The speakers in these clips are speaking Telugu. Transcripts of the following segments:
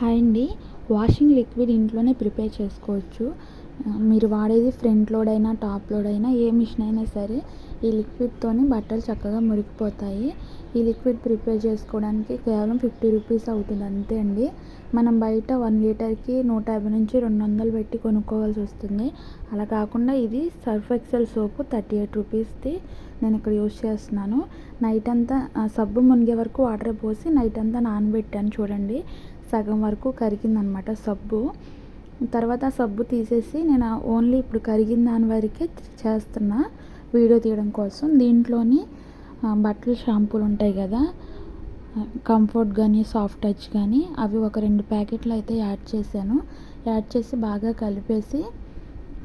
హాయ్ అండి. వాషింగ్ లిక్విడ్ ఇంట్లోనే ప్రిపేర్ చేసుకోవచ్చు. మీరు వాడేది ఫ్రంట్ లోడ్ అయినా టాప్ లోడ్ అయినా ఏ మిషన్ అయినా సరే ఈ లిక్విడ్తోని బట్టలు చక్కగా మురికిపోతాయి. ఈ లిక్విడ్ ప్రిపేర్ చేసుకోవడానికి కేవలం ఫిఫ్టీ రూపీస్ అవుతుంది అంతే అండి. మనం బయట వన్ లీటర్కి నూట యాభై నుంచి రెండు వందలు పెట్టి కొనుక్కోవాల్సి వస్తుంది. అలా కాకుండా ఇది surf excel soap thirty eight రూపీస్ది నేను ఇక్కడ యూస్ చేస్తున్నాను. నైట్ అంతా సబ్బు మునిగే వరకు వాటర్ పోసి నైట్ అంతా నానబెట్టాను చూడండి. సగం వరకు కరిగిందనమాట సబ్బు. తర్వాత సబ్బు తీసేసి నేను ఓన్లీ ఇప్పుడు కరిగిన దాని వరకే చేస్తున్నా వీడియో తీయడం కోసం. దీంట్లోని బట్టల షాంపూలు ఉంటాయి కదా కంఫర్ట్ కానీ సాఫ్ట్ టచ్ కానీ అవి ఒక రెండు ప్యాకెట్లు అయితే యాడ్ చేశాను. యాడ్ చేసి బాగా కలిపేసి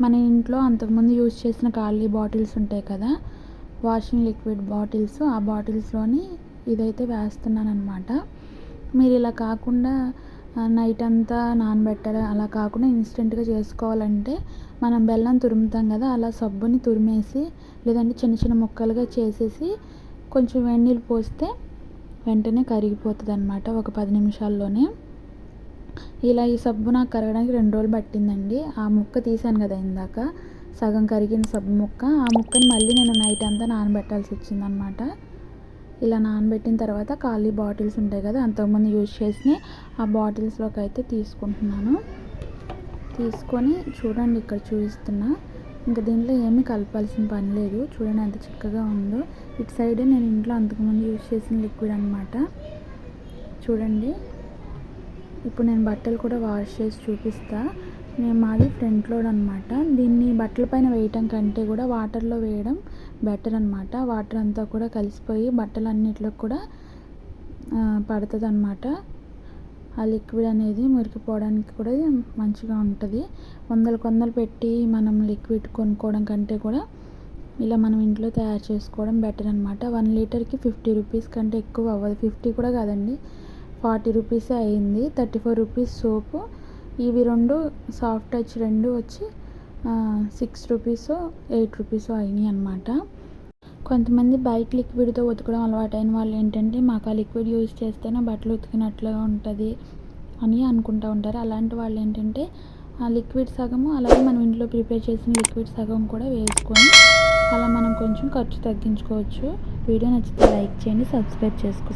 మన ఇంట్లో అంతకుముందు యూజ్ చేసిన ఖాళీ బాటిల్స్ ఉంటాయి కదా వాషింగ్ లిక్విడ్ బాటిల్స్ ఆ బాటిల్స్లోని ఇదైతే వేస్తున్నాను అనమాట మీరు ఇలా కాకుండా నైట్ అంతా నానబెట్టాలి అలా కాకుండా ఇన్స్టెంట్గా చేసుకోవాలంటే మనం బెల్లం తురుముతాం కదా అలా సబ్బుని తురిమేసి లేదంటే చిన్న చిన్న ముక్కలుగా చేసేసి కొంచెం వేడినీళ్ళు పోస్తే వెంటనే కరిగిపోతుంది అనమాట ఒక పది నిమిషాల్లోనే. ఇలా ఈ సబ్బు నాకు కరగడానికి రెండు రోజులు పట్టిందండి. ఆ ముక్క తీసాను కదా ఇందాక సగం కరిగిన సబ్బు ముక్క. ఆ ముక్కని మళ్ళీ నేను నైట్ అంతా నానబెట్టాల్సి వచ్చిందనమాట ఇలా నానబెట్టిన తర్వాత ఖాళీ బాటిల్స్ ఉంటాయి కదా అంతకుముందు యూజ్ చేసి ఆ బాటిల్స్లోకి అయితే తీసుకుంటున్నాను. తీసుకొని చూడండి ఇక్కడ చూపిస్తున్నా. ఇంకా దీంట్లో ఏమీ కలపాల్సిన పని లేదు. చూడండి ఎంత చక్కగా ఉందో. ఇటు సైడ్ నేను ఇంట్లో అంతకుముందు యూజ్ చేసిన లిక్విడ్ అనమాట చూడండి. ఇప్పుడు నేను బట్టలు కూడా వాష్ చేసి చూపిస్తా. మాది ఫ్రంట్ లోడ్ అనమాట దీన్ని బట్టల పైన వేయటం కంటే కూడా వాటర్లో వేయడం బెటర్ అనమాట వాటర్ అంతా కూడా కలిసిపోయి బట్టలు అన్నిటిలో కూడా పడుతుంది అనమాట ఆ లిక్విడ్ అనేది మురికిపోవడానికి కూడా మంచిగా ఉంటుంది. వందలు కొందలు పెట్టి మనం లిక్విడ్ కొనుక్కోవడం కంటే కూడా ఇలా మనం ఇంట్లో తయారు చేసుకోవడం బెటర్ అనమాట వన్ లీటర్కి ఫిఫ్టీ రూపీస్ కంటే ఎక్కువ అవ్వదు. ఫిఫ్టీ కూడా కాదండి ఫార్టీ రూపీసే అయింది థర్టీ ఫోర్ రూపీస్ సోపు. ఇవి రెండు సాఫ్ట్ టచ్ రెండు వచ్చి సిక్స్ రూపీస్ ఎయిట్ రూపీస్ అయినాయి అనమాట కొంతమంది బయట లిక్విడ్తో ఉతకడం అలవాటైన వాళ్ళు ఏంటంటే మాకు ఆ లిక్విడ్ యూజ్ చేస్తేనే బట్టలు ఉతికినట్లుగా ఉంటుంది అని అనుకుంటూ ఉంటారు. అలాంటి వాళ్ళు ఏంటంటే ఆ లిక్విడ్ సగము అలాగే మనం ఇంట్లో ప్రిపేర్ చేసిన లిక్విడ్ సగం కూడా వేసుకొని అలా మనం కొంచెం ఖర్చు తగ్గించుకోవచ్చు. వీడియో నచ్చితే లైక్ చేయండి సబ్స్క్రైబ్ చేసుకో